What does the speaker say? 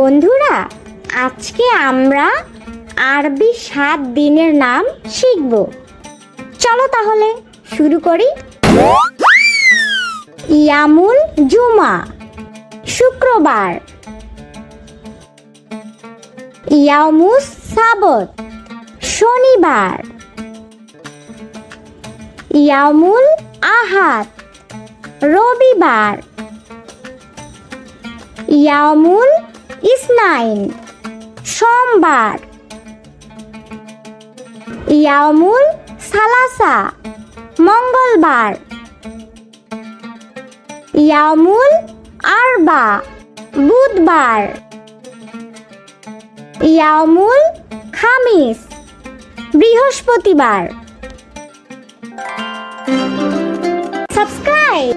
বন্ধুরা, আজকে আমরা আরবি সাত দিনের নাম শিখব। চলো তাহলে শুরু করি। ইয়ামুল জুমা, শুক্রবার। ইয়ামুস সাবত, শনিবার। ইয়ামুল আহাত রবিবার। ইয়ামুল ইসনাইন সোমবার। ইয়ামুল সালাসা মঙ্গলবার। ইয়ামুল আরবা বুধবার। ইয়ামুল খামিস বৃহস্পতিবার। সাবস্ক্রাইব।